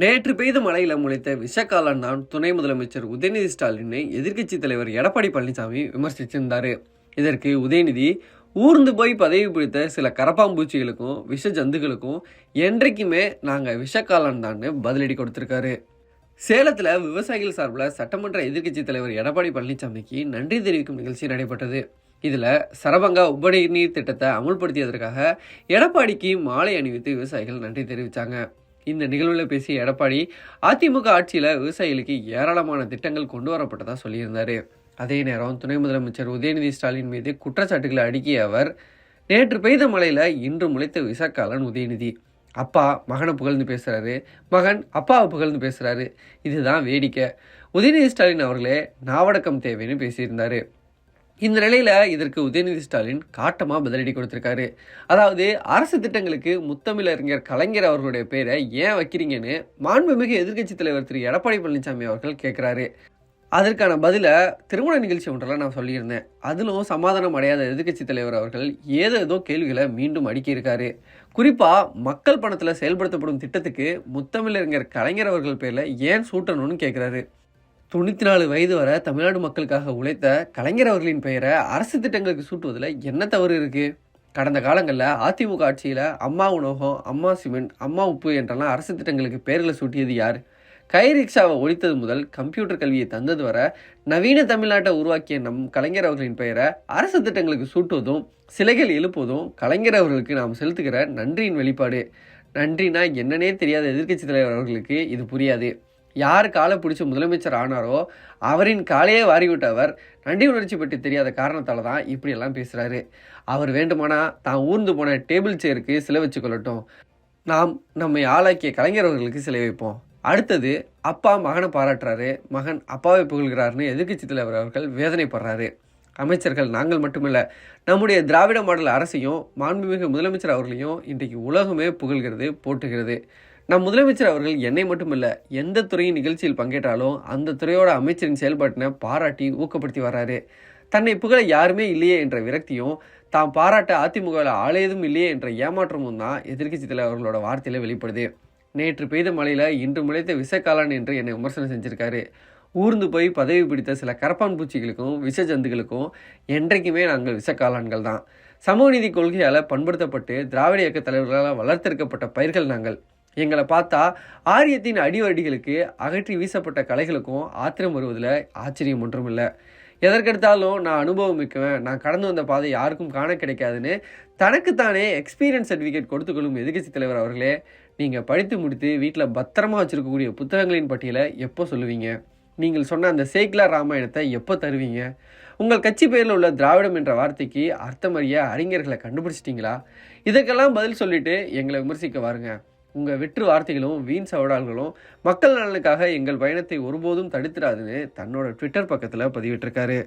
நேற்று பெய்த மழையில முளைத்த விஷக்காலன் தான் துணை முதலமைச்சர் உதயநிதி ஸ்டாலினை எதிர்க்கட்சி தலைவர் எடப்பாடி பழனிசாமி விமர்சிச்சிருந்தாரு. இதற்கு உதயநிதி ஊர்ந்து போய் பதவி பிடித்த சில கரப்பாம்பூச்சிகளுக்கும் விஷ ஜந்துகளுக்கும் என்றைக்குமே நாங்கள் விஷக்காலன் தான்னு பதிலடி கொடுத்துருக்காரு. சேலத்தில் விவசாயிகள் சார்பில் சட்டமன்ற எதிர்க்கட்சி தலைவர் எடப்பாடி பழனிசாமிக்கு நன்றி தெரிவிக்கும் நிகழ்ச்சி நடைபெற்றது. இதில் சரபங்கா உபநீர் திட்டத்தை அமுல்படுத்தியதற்காக எடப்பாடிக்கு மாலை அணிவித்து விவசாயிகள் நன்றி தெரிவித்தாங்க இந்த நிகழ்வில் பேசிய எடப்பாடி அதிமுக ஆட்சியில் விவசாயிகளுக்கு ஏராளமான திட்டங்கள் கொண்டு வரப்பட்டதாக சொல்லியிருந்தார். அதே நேரம் துணை முதலமைச்சர் உதயநிதி ஸ்டாலின் மீது குற்றச்சாட்டுகளை அடுக்கிய அவர் நேற்று பெய்த மழையில் இன்று முளைத்த விசக்காலன் உதயநிதி. அப்பா மகனை புகழ்ந்து பேசுகிறாரு மகன் அப்பாவை புகழ்ந்து பேசுகிறாரு இதுதான் வேடிக்கை. உதயநிதி ஸ்டாலின் அவர்களே நாவடக்கம் தேவைன்னு பேசியிருந்தார். இந்த நிலையில் இதற்கு உதயநிதி ஸ்டாலின் காட்டமாக பதிலடி கொடுத்துருக்காரு. அதாவது அரசு திட்டங்களுக்கு முத்தமிழறிஞர் கலைஞர் அவர்களுடைய பேரை ஏன் வைக்கிறீங்கன்னு மாண்புமிகு எதிர்க்கட்சித் தலைவர் திரு. எடப்பாடி பழனிசாமி அவர்கள் கேட்குறாரு அதற்கான பதிலை திருமண நிகழ்ச்சி ஒன்றில் நான் சொல்லியிருந்தேன். அதிலும் சமாதானம் அடையாத எதிர்க்கட்சித் தலைவர் அவர்கள் ஏதோ ஏதோ கேள்விகளை மீண்டும் அடுக்கியிருக்காரு. குறிப்பாக மக்கள் பணத்தில் செயல்படுத்தப்படும் திட்டத்துக்கு முத்தமிழறிஞர் கலைஞர் அவர்கள் பேரில் ஏன் சூட்டணும்னு கேட்குறாரு தொண்ணூற்றி நாலு வயது வரை தமிழ்நாடு மக்களுக்காக உழைத்த கலைஞர் அவர்களின் பெயரை அரசு திட்டங்களுக்கு சூட்டுவதில் என்ன தவறு இருக்குது கடந்த காலங்களில் அதிமுக ஆட்சியில் அம்மா உணவகம் அம்மா சிமெண்ட் அம்மா உப்பு என்றெல்லாம் அரசு திட்டங்களுக்கு பெயர்களை சூட்டியது யார்? கை ரிக்ஷாவை ஒழித்தது முதல் கம்ப்யூட்டர் கல்வியை தந்தது வர நவீன தமிழ்நாட்டை உருவாக்கிய நம் கலைஞர் அவர்களின் பெயரை அரசு திட்டங்களுக்கு சூட்டுவதும் சிலைகள் எழுப்புவதும் கலைஞர் அவர்களுக்கு நாம் செலுத்துகிற நன்றியின் வெளிப்பாடு. நன்றினா என்னன்னே தெரியாத எதிர்க்கட்சி தலைவர் அவர்களுக்கு இது புரியாது. யார் காலை பிடிச்சி முதலமைச்சர் ஆனாரோ அவரின் காலையே வாரிவிட்ட அவர் நன்றி உணர்ச்சி பற்றி தெரியாத காரணத்தால் தான் இப்படியெல்லாம் பேசுகிறாரு அவர் வேண்டுமானா தான் ஊர்ந்து போன டேபிள் சேருக்கு சிலை வச்சு கொள்ளட்டும். நாம் நம்மை ஆளாக்கிய கலைஞர் அவர்களுக்கு சிலை வைப்போம். அடுத்தது அப்பா மகனை பாராட்டுறாரு. மகன் அப்பாவை புகழ்கிறாருன்னு எதிர்க்கட்சி தலைவர் அவர்கள் வேதனைப்படுறாரு. அமைச்சர்கள் நாங்கள் மட்டுமில்ல நம்முடைய திராவிட மாடல் அரசையும் மாண்புமிகு முதலமைச்சர் அவர்களையும் இன்றைக்கு உலகமே புகழ்கிறது போட்டுகிறது நம் முதலமைச்சர் அவர்கள் என்னை மட்டுமல்ல எந்த துறையின் நிகழ்ச்சியில் பங்கேற்றாலும் அந்த துறையோட அமைச்சரின் செயல்பாட்டினை பாராட்டி ஊக்கப்படுத்தி வர்றாரு தன்னை புகழ யாருமே இல்லையே என்ற விரக்தியும் தாம் பாராட்ட அதிமுகவில் ஆளேதும் இல்லையே என்ற ஏமாற்றமும் தான் எதிர்க்கட்சி தலைவர்களோட வார்த்தையில வெளிப்படுது. நேற்று பெய்த மழையில் இன்று முளைத்த விசக்காலன் என்று என்னை விமர்சனம் செஞ்சிருக்காரு. ஊர்ந்து போய் பதவி பிடித்த சில கரப்பான் பூச்சிகளுக்கும் விஷ ஜந்துகளுக்கும் என்றைக்குமே நாங்கள் விஷக்காலான்கள் தான். சமூக நீதி கொள்கையால் பண்படுத்தப்பட்டு திராவிட இயக்க தலைவர்களால் வளர்த்தெடுக்கப்பட்ட பயிர்கள் நாங்கள். எங்களை பார்த்தா ஆரியத்தின் அடிவடிகளுக்கு அகற்றி வீசப்பட்ட கலைகளுக்கும் ஆத்திரம் வருவதில் ஆச்சரியம் ஒன்றும் இல்லை எதற்கெடுத்தாலும் நான் அனுபவம் மிக்கவன். நான் கடந்து வந்த பாதை யாருக்கும் காண கிடைக்காதுன்னு தனக்குத்தானே எக்ஸ்பீரியன்ஸ் சர்டிஃபிகேட் கொடுத்துக்கொள்ளும் எதிர்கட்சி தலைவர் அவர்களே நீங்கள் படித்து முடித்து வீட்டில் பத்திரமா வச்சுருக்கக்கூடிய புத்தகங்களின் பட்டியலை எப்போ சொல்லுவீங்க? நீங்கள் சொன்ன அந்த சேக்கிலா ராமாயணத்தை எப்போ தருவீங்க? உங்கள் கட்சி பேரில் உள்ள திராவிடம் என்ற வார்த்தைக்கு அர்த்தமறிய அறிஞர்களை கண்டுபிடிச்சிட்டிங்களா? இதுக்கெல்லாம் பதில் சொல்லிட்டு எங்களை விமர்சிக்க வாருங்க. உங்கள் வெற்று வார்த்தைகளும் வீண் சவடால்களும் மக்கள் நலனுக்காக எங்கள் பயணத்தை ஒருபோதும் தடுத்துடாதுன்னு தன்னோட ட்விட்டர் பக்கத்தில் பதிவிட்டிருக்காரு.